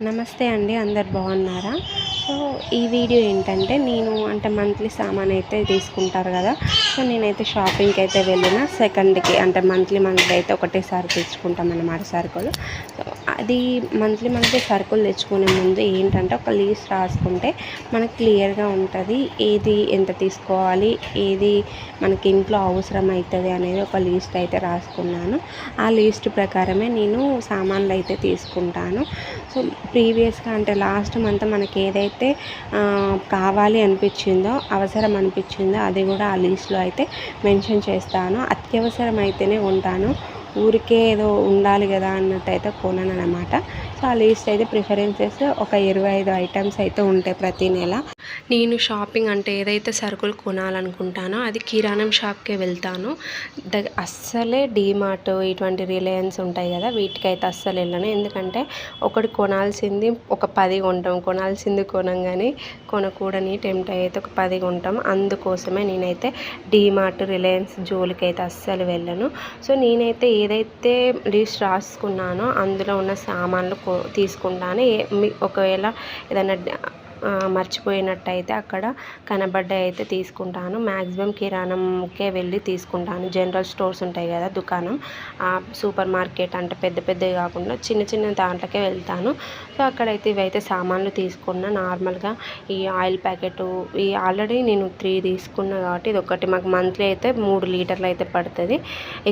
నమస్తే అండి అందరు బాగున్నారా? సో ఈ వీడియో ఏంటంటే నేను అంటే మంత్లీ సామాన్ అయితే తీసుకుంటారు కదా సో నేనైతే షాపింగ్కి అయితే వెళ్ళిన సెకండ్కి అంటే మంత్లీ మంత్లీ అయితే ఒకటేసారి తెచ్చుకుంటాం అన్నమాట సరుకులు. సో అది మంత్లీ మంత్లీ సరుకులు తెచ్చుకునే ముందు ఏంటంటే ఒక లీస్ట్ రాసుకుంటే మనకు క్లియర్గా ఉంటుంది ఏది ఎంత తీసుకోవాలి ఏది మనకి ఇంట్లో అవసరం అవుతుంది అనేది ఒక లీస్ట్ అయితే రాసుకున్నాను. ఆ లీస్ట్ ప్రకారమే నేను సామాన్లు అయితే తీసుకుంటాను. సో ప్రీవియస్గా అంటే లాస్ట్ మంత్ మనకి ఏదైతే కావాలి అనిపించిందో అవసరం అనిపించిందో అది కూడా ఆ లీస్ట్లో అయితే మెన్షన్ చేస్తాను. అత్యవసరం అయితేనే ఉంటాను. ఊరికే ఏదో ఉండాలి కదా అన్నట్టు అయితే కొనను అనమాట సో ఆ లీస్ట్ అయితే ప్రిఫరెన్సెస్ ఒక ఇరవై ఐదు ఐటమ్స్ అయితే ఉంటాయి ప్రతి నెల. నేను షాపింగ్ అంటే ఏదైతే సరుకులు కొనాలనుకుంటానో అది కిరాణం షాప్కే వెళ్తాను. ద అస్సలే డీమార్ట్ ఇటువంటి రిలయన్స్ ఉంటాయి కదా వీటికైతే అస్సలు వెళ్ళను. ఎందుకంటే ఒకటి కొనాల్సింది ఒక పది కొంటాం. కొనాల్సింది కొనంగానే కొనకూడని టెంప్ట్ అయితే ఒక పది కొంటాం. అందుకోసమే నేనైతే డీమార్ట్ రిలయన్స్ జోలికి అయితే అస్సలు వెళ్ళను. సో నేనైతే ఏదైతే లిస్ట్ రాసుకున్నానో అందులో ఉన్న సామాన్లు తీసుకుంటాను. ఒకవేళ ఏదైనా మర్చిపోయినట్టయితే అక్కడ కనబడ్డాయి అయితే తీసుకుంటాను. మ్యాక్సిమం కిరాణంకే వెళ్ళి తీసుకుంటాను. జనరల్ స్టోర్స్ ఉంటాయి కదా దుకాణం. సూపర్ మార్కెట్ అంటే పెద్ద పెద్దవి కాకుండా చిన్న చిన్న దాంట్లోకే వెళ్తాను. సో అక్కడైతే ఇవైతే సామాన్లు తీసుకున్న. నార్మల్గా ఈ ఆయిల్ ప్యాకెట్ ఈ ఆల్రెడీ నేను త్రీ తీసుకున్నా కాబట్టి ఇది ఒకటి. మాకు మంత్లీ అయితే మూడు లీటర్లు అయితే పడుతుంది.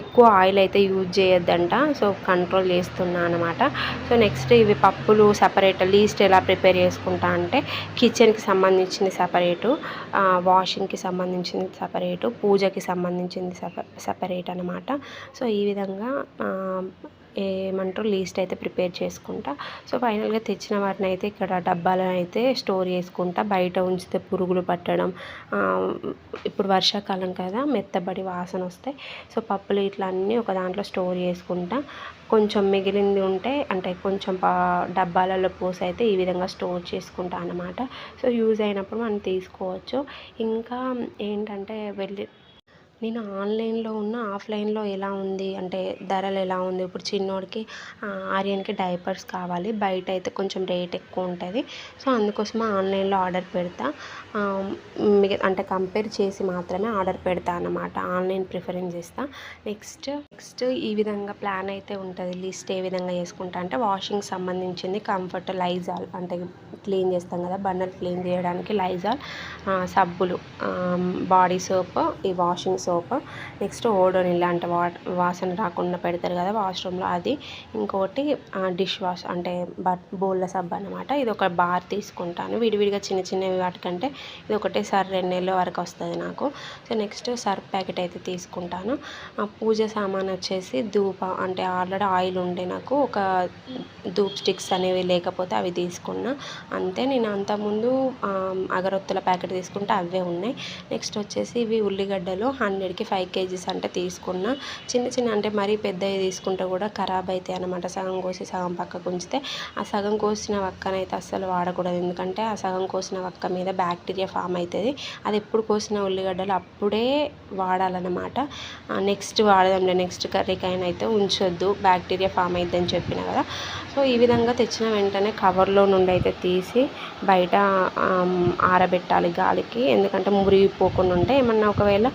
ఎక్కువ ఆయిల్ అయితే యూజ్ చేయొద్దంట. సో కంట్రోల్ చేస్తున్నా అనమాట సో నెక్స్ట్ ఇవి పప్పులు సపరేట్ లీస్ట్ ఎలా ప్రిపేర్ చేసుకుంటా అంటే కిచెన్కి సంబంధించింది సపరేటు వాషింగ్కి సంబంధించింది సపరేటు పూజకి సంబంధించింది సప సపరేట్ అనమాట సో ఈ విధంగా ఏమంటారు లీస్ట్ అయితే ప్రిపేర్ చేసుకుంటా. సో ఫైనల్గా తెచ్చిన వాటిని అయితే ఇక్కడ డబ్బాలను అయితే స్టోర్ చేసుకుంటా. బయట ఉంచితే పురుగులు పట్టడం ఇప్పుడు వర్షాకాలం కదా మెత్తబడి వాసన వస్తాయి సో పప్పులు ఇట్లా అన్నీ ఒక దాంట్లో స్టోర్ చేసుకుంటా. కొంచెం మిగిలింది ఉంటే అంటే కొంచెం డబ్బాలలో పోసి అయితే ఈ విధంగా స్టోర్ చేసుకుంటా అనమాట సో యూజ్ అయినప్పుడు మనం తీసుకోవచ్చు. ఇంకా ఏంటంటే వెళ్ళి నేను ఆన్లైన్లో ఉన్న ఆఫ్లైన్లో ఎలా ఉంది? అంటే ధరలు ఎలా ఉంది? ఇప్పుడు చిన్నోడికి ఆర్యన్కి డైపర్స్ కావాలి. బయట అయితే కొంచెం రేట్ ఎక్కువ ఉంటుంది. సో అందుకోసం ఆన్లైన్లో ఆర్డర్ పెడతా. అంటే కంపేర్ చేసి మాత్రమే ఆర్డర్ పెడతా అన్నమాట. ఆన్లైన్ ప్రిఫరెన్స్ ఇస్తా నెక్స్ట్ నెక్స్ట్ ఈ విధంగా ప్లాన్ అయితే ఉంటుంది. లిస్ట్ ఏ విధంగా చేసుకుంటా అంటే వాషింగ్ సంబంధించింది కంఫర్ట్ లైజాల్ అంటే క్లీన్ చేస్తాం కదా బండలు క్లీన్ చేయడానికి లైజాల్ సబ్బులు బాడీ సోప్ ఈ వాషింగ్ సోప్. నెక్స్ట్ ఓడోని లాంటి వాసన రాకుండా పెడతారు కదా వాష్రూమ్లో. అది ఇంకోటి డిష్ వాష్ అంటే బట్ బోళ్ళ సబ్బు అనమాట ఇది ఒక బార్ తీసుకుంటాను. విడివిడిగా చిన్న చిన్నవి వాటికంటే ఇది ఒకటేసారి రెండు నెలల వరకు వస్తుంది నాకు. సో నెక్స్ట్ సర్ఫ్ ప్యాకెట్ అయితే తీసుకుంటాను. పూజ సామాన్ వచ్చేసి ధూప అంటే ఆల్రెడీ ఆయిల్ ఉండే నాకు. ఒక ధూప్ స్టిక్స్ అనేవి లేకపోతే అవి తీసుకున్నా. అంతే. నేను అంతకుముందు అగరొత్తుల ప్యాకెట్ తీసుకుంటే అవే ఉన్నాయి. నెక్స్ట్ వచ్చేసి ఇవి ఉల్లిగడ్డలు హండ్రెడ్కి ఫైవ్ కేజీస్ అంటే తీసుకున్న. చిన్న చిన్న అంటే మరీ పెద్దవి తీసుకుంటే కూడా ఖరాబ్ అవుతాయి అనమాట సగం కోసి సగం పక్కకు ఉంచితే ఆ సగం కోసిన వక్కనైతే అస్సలు వాడకూడదు. ఎందుకంటే ఆ సగం కోసిన వక్క మీద బ్యాక్టీరియా ఫామ్ అవుతుంది అది ఎప్పుడు కోసిన ఉల్లిగడ్డలు అప్పుడే వాడాలన్నమాట. నెక్స్ట్ వాడదాంలే నెక్స్ట్ కర్రీకైనా అయితే ఉంచొద్దు. బ్యాక్టీరియా ఫామ్ అవుతుందని చెప్పిన కదా. సో ఈ విధంగా తెచ్చిన వెంటనే కవర్లో నుండి అయితే తీసి బయట ఆరబెట్టాలి గాలికి. ఎందుకంటే మురిగిపోకుండా ఉంటే ఏమన్నా ఒకవేళ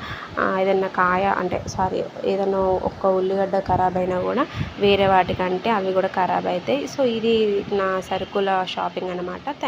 ఏదన్నా కాయ అంటే సారీ ఏదన్నా ఒక్క ఉల్లిగడ్డ ఖరాబ్ అయినా కూడా వేరే వాటికంటే అవి కూడా ఖరాబ్ అవుతాయి సో ఇది నా సరుకుల షాపింగ్ అనమాట థ్యాంక్